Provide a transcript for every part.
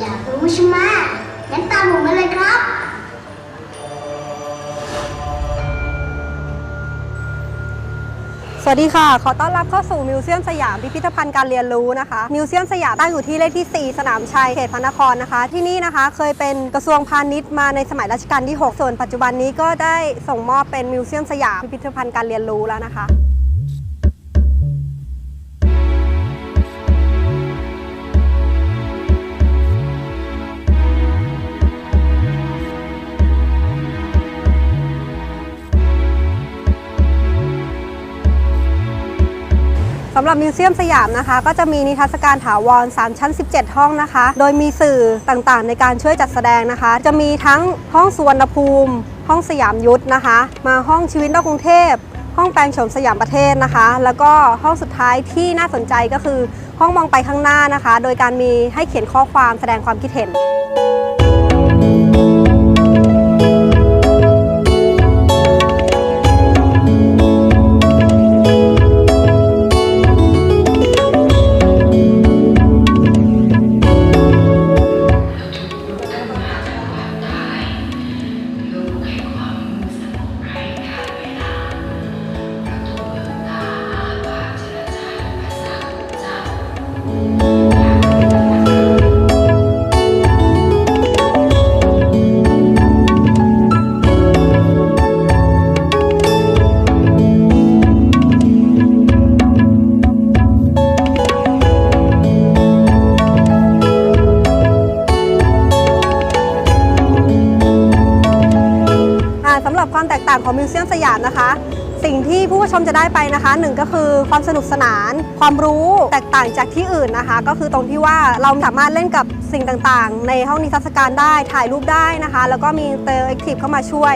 อยากรู้ใช่ไหมงั้นตามผมมาเลยครับ สวัสดีค่ะ ขอต้อนรับเข้าสู่มิวเซียมสยามพิพิธภัณฑ์การเรียนรู้นะคะ มิวเซียมสยามตั้งอยู่ที่เลขที่ 4 สนามชัย เขตพระนครนะคะ ที่นี่นะคะเคยเป็นกระทรวงพาณิชย์มาในสมัยรัชกาลที่ 6 ส่วนปัจจุบันนี้ก็ได้ส่งมอบเป็นมิวเซียมสยามพิพิธภัณฑ์การเรียนรู้แล้วนะคะ สำหรับมิวเซียมสยามนะคะ ก็จะมีนิทรรศการถาวร 3 ชั้น 17 ห้องนะคะ โดยมีสื่อต่างๆ ในการช่วยจัดแสดงนะคะ จะมีทั้งห้องสุวรรณภูมิ ห้องสยามยุทธนะคะ มาห้องชีวิตนอกกรุงเทพห้องแปลงโฉมสยามประเทศนะคะ แล้วก็ห้องสุดท้ายที่น่าสนใจก็คือห้องมองไปข้างหน้านะคะ โดยการมีให้เขียนข้อความแสดงความคิดเห็นับความแตกต่างของมิวเซียมสยามนะคะ สิ่งที่ผู้ชมจะได้ไปนะคะหนึ่งก็คือความสนุกสนาน ความรู้แตกต่างจากที่อื่นนะคะ ก็คือตรงที่ว่าเราสามารถเล่นกับสิ่งต่างๆ ในห้องนิทรรศการได้ถ่ายรูปได้นะคะ แล้วก็มีเตอร์แอคทีฟเข้ามาช่วย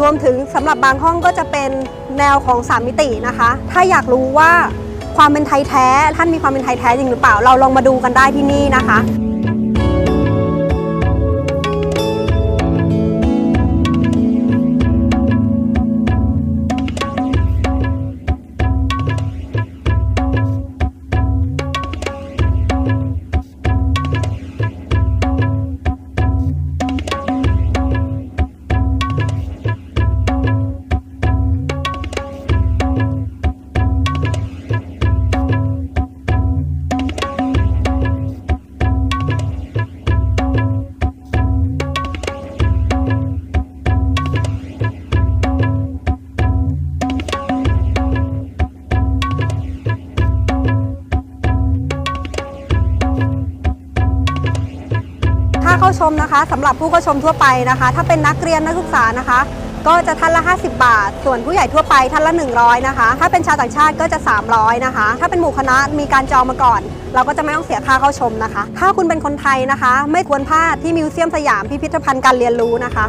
รวมถึงสำหรับบางห้องก็จะเป็นแนวของ 3 มิตินะคะ ถ้าอยากรู้ว่าความเป็นไทยแท้ ท่านมีความเป็นไทยแท้จริงหรือเปล่า เราลองมาดูกันได้ที่นี่นะคะาเข้าชมนะคะสำหรับผู้เข้าชมทั่วไปนะคะ ถ้าเป็นนักเรียนนักศึกษานะคะ ก็จะท่านละ 50 บาท ส่วนผู้ใหญ่ทั่วไปท่านละ 100 นะคะ ถ้าเป็นชาวต่างชาติก็จะ 300 นะคะ ถ้าเป็นหมู่คณะมีการจองมาก่อน เราก็จะไม่ต้องเสียค่าเข้าชมนะคะ ถ้าคุณเป็นคนไทยนะคะ ไม่ควรพลาดที่มิวเซียมสยามพิพิธภัณฑ์การเรียนรู้นะคะ